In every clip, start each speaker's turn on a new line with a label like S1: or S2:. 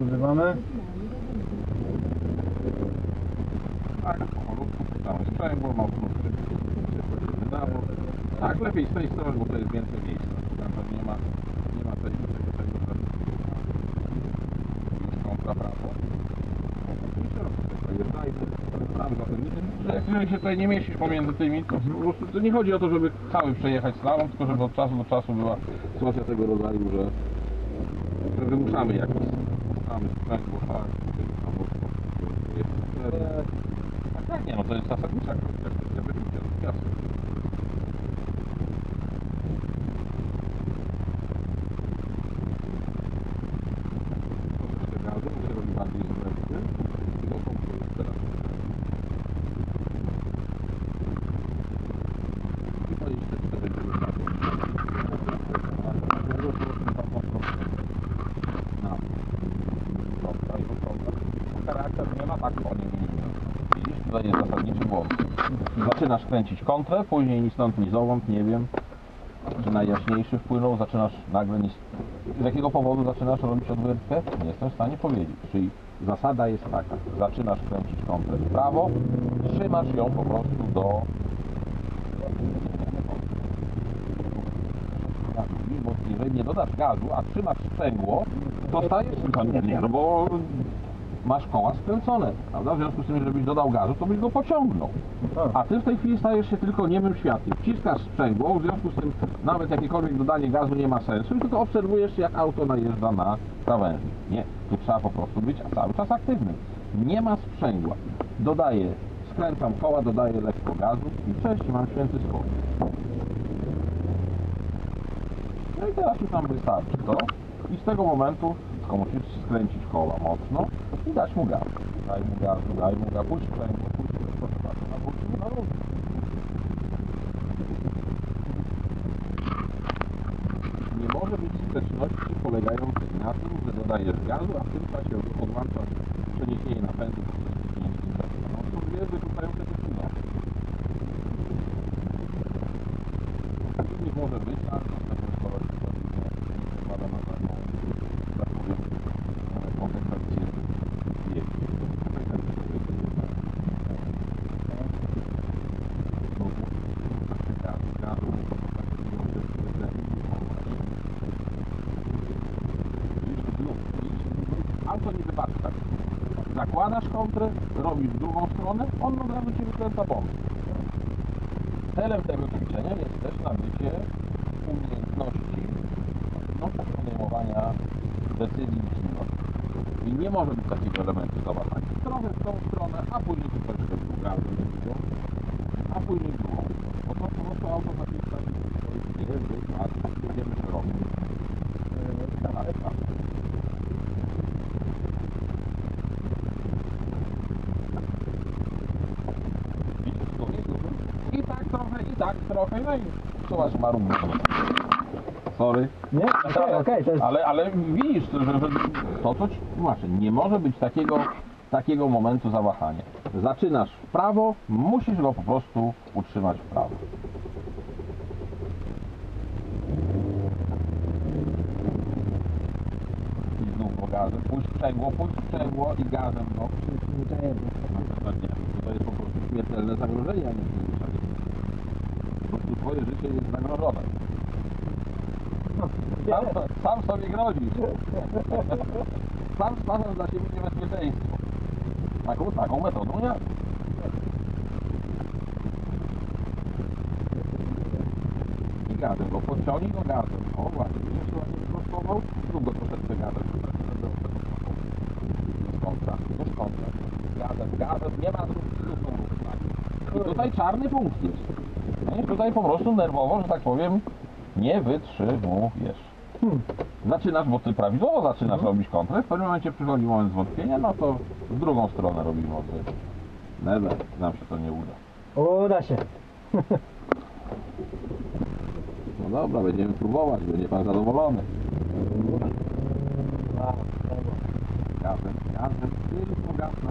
S1: Używamy.
S2: Tak, powolutku puszczamy sprzęgło, mocno wchodzimy na bok. Tak, lepiej z tej strony, bo to jest więcej miejsca. Tam to nie ma, nie ma tego, tego, tego, kontra prawo. Tego jest, tym, że jak jeżeli się tutaj nie mieścisz pomiędzy tymi, to po prostu to nie chodzi o to, żeby cały przejechać slalom, tylko żeby od czasu do czasu była sytuacja tego rodzaju, że, że wymuszamy jakiś, mamy sprzęgło, tak, tam mocno, jest tak, tak, nie no, to jest zasadnicza kwestia, kwestia wyczucia jasne. Troszeczkę gazu, muszę robić bardziej zwrotny. I to są teraz. I 24 Na. Dobra, i to dobra. Charakter nie ma tak o nim Widzisz, tutaj jest zasadniczy błąd. Zaczynasz kręcić kontrę, później ni stąd, ni zowąd, nie wiem, czy najjaśniejszy wpłynął, zaczynasz nagle, ni... z jakiego powodu zaczynasz robić odwyrtkę? Nie jestem w stanie powiedzieć. Czyli zasada jest taka, zaczynasz kręcić kontrę w prawo, trzymasz ją po prostu do... Bo jeżeli nie dodasz gazu, a trzymasz sprzęgło, to stajesz nie, no bo masz koła skręcone, prawda? W związku z tym, żebyś dodał gazu, to byś go pociągnął. A ty w tej chwili stajesz się tylko niemym świadkiem. Wciskasz sprzęgło, w związku z tym nawet jakiekolwiek dodanie gazu nie ma sensu i tylko obserwujesz, jak auto najeżdża na krawędzi. Nie, tu trzeba po prostu być cały czas aktywnym. Nie ma sprzęgła. Dodaję, skręcam koła, dodaję lekko gazu i cześć, mam święty spokój. No i teraz już nam wystarczy to i z tego momentu tylko musisz skręcić koła mocno i dać mu gaz. Daj mu gazu, daj mu gaz, puść sprzęgło, puść bardzo, na wrócił na równo. Nie może być sprzeczności polegającej na tym, że dodajesz gazu, a w tym czasie odłączasz przeniesienie napędu przesunięcie gazu. No to dwie wykluczające się czynności. Silnik może być, ale to jest korzystać nie składa na taką, tak powiem, e, konsekwencję biegu. Konsekwencję biegu. No, gazu, gazu, Auto nie wybaczy tak. Zakładasz kontrę, robisz w drugą stronę, on od razu ci wykręca bomb. Celem tego ćwiczenia jest też nabycie umiejętności no, podejmowania decyzji myśliwych. I nie może być takiego elementu zawahania. Trochę w tą stronę, a później troszeczkę w drugą, a później w drugą. Bo to po prostu auto takiej stanie nie wypadł, jedziemy szeroko. Tak, tak. Widzisz, tu jest duży. I tak trochę, i tak trochę, no i masz marum. Sorry.
S1: Nie? Okej, okej, to jest...
S2: Ale, ale widzisz, że, że to co ci tłumaczę, nie może być takiego, takiego momentu zawahania. Zaczynasz w prawo, musisz go po prostu utrzymać w prawo. I znów go gazem, puść sprzęgło, puść sprzęgło i gazem, no. No to jest po prostu śmiertelne zagrożenie, a nie prostu twoje życie jest zagrożone. Sam, sam sobie grozisz. Sam stwarzasz dla siebie niebezpieczeństwo. Taką, taką metodą nie. I gazem go podciągnij go gazem. O właśnie, widzisz, że ładnie wyprostował? Zrób go troszeczkę gazem. Jest kontra, jest kontra. Gazem, gazem, nie ma dróg, różne. I tutaj czarny punkt jest. I tutaj po prostu nerwowo, że tak powiem, nie wytrzymujesz.
S1: Hmm.
S2: Zaczynasz, bo ty prawidłowo zaczynasz robić kontrę, w pewnym momencie przychodzi moment zwątpienia, no to w drugą stronę robimy odwrót. Never, nam się to nie uda.
S1: Uda się.
S2: No dobra, będziemy próbować, będzie pan zadowolony. Gazem, gazem, tylko gaz na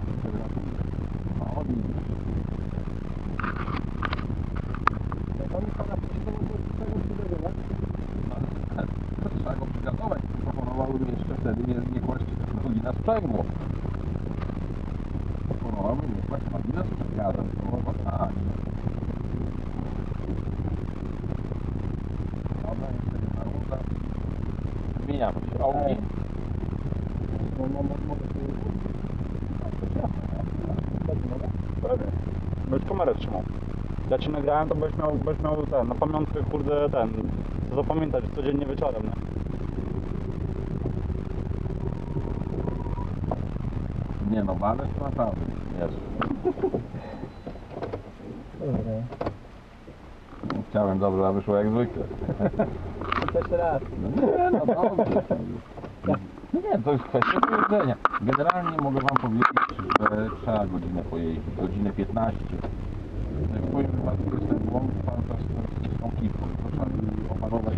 S2: temperaturę. No widzisz. Trzeba go proponowałyby jeszcze wtedy nie, nie kłaść na sprzęgło. O, mówię, właśnie magina z gazem. No, tak. Dobra, niestety na runda. Zmieniamy się. Audi.
S1: No, no, no, mogę
S3: Pewnie. Będziesz kamerę trzymał. Ja ci nagrałem, to będziesz miał, będziesz miał ten, na pamiątkę, kurde, ten, co zapamiętać codziennie wieczorem, nie?
S2: Nie no, walec to naprawdę.
S1: Dobra.
S2: Chciałem dobrze, a wyszło jak zwykle.
S1: Jeszcze raz.
S2: No nie, no dobrze. No nie, to jest kwestia powiedzenia. Generalnie mogę Wam powiedzieć, że trzeba godzinę pojeździć, godzinę 15. W moim wypadku jest ten błąd opanować.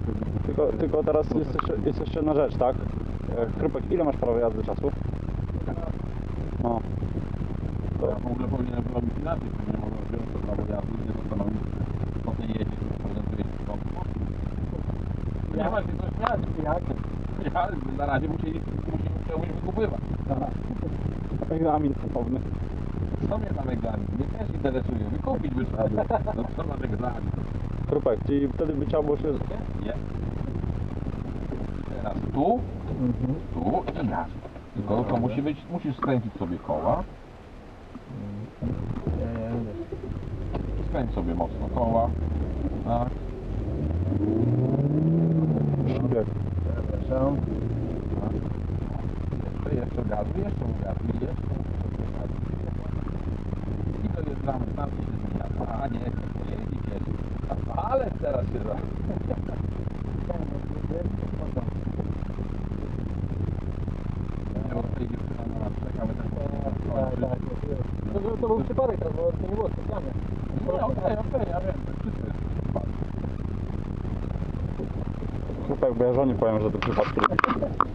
S3: Tylko, tylko teraz jest jeszcze, jest jeszcze jedna rzecz, tak? E, Krupek, ile masz prawo jazdy czasu? No.
S2: To ja w ogóle powinienem robić inaczej, to nie mogę wziąć to prawo jazdy i nie zastanowić, potem jeździć, potem wyjeździć w błąd. Nie ma się co śmiać.
S1: Jak?
S2: Ja na razie musieli, musi, musiałbyś wykupywać.
S3: Egzamin ponowny.
S2: Co mnie tam egzamin? Mnie też interesuje. Wykupić by trzeba było. No co ma egzamin?
S3: Krupek, czyli wtedy by trzeba było się...
S2: Nie. Teraz tu,
S1: Mhm.
S2: tu i gaz. Tylko to musi być, musisz skręcić sobie koła. Skręć sobie mocno koła. Tak.
S1: Przepraszam.
S2: Jeszcze, jeszcze gazu, jeszcze mu gazu, jeszcze mu gazu. I to jest dla mnie, dla mnie się zmienia. A nie, jeździ jest. Ale teraz się da. Nie, bo tutaj dziewczyna na nas czeka, my też
S1: Tak, tak. To, był przypadek teraz, to nie było specjalnie.
S2: Nie, okej, okej, ja wiem, przypadek.
S3: Krupek, bo ja żonie powiem, że to przypadki robi.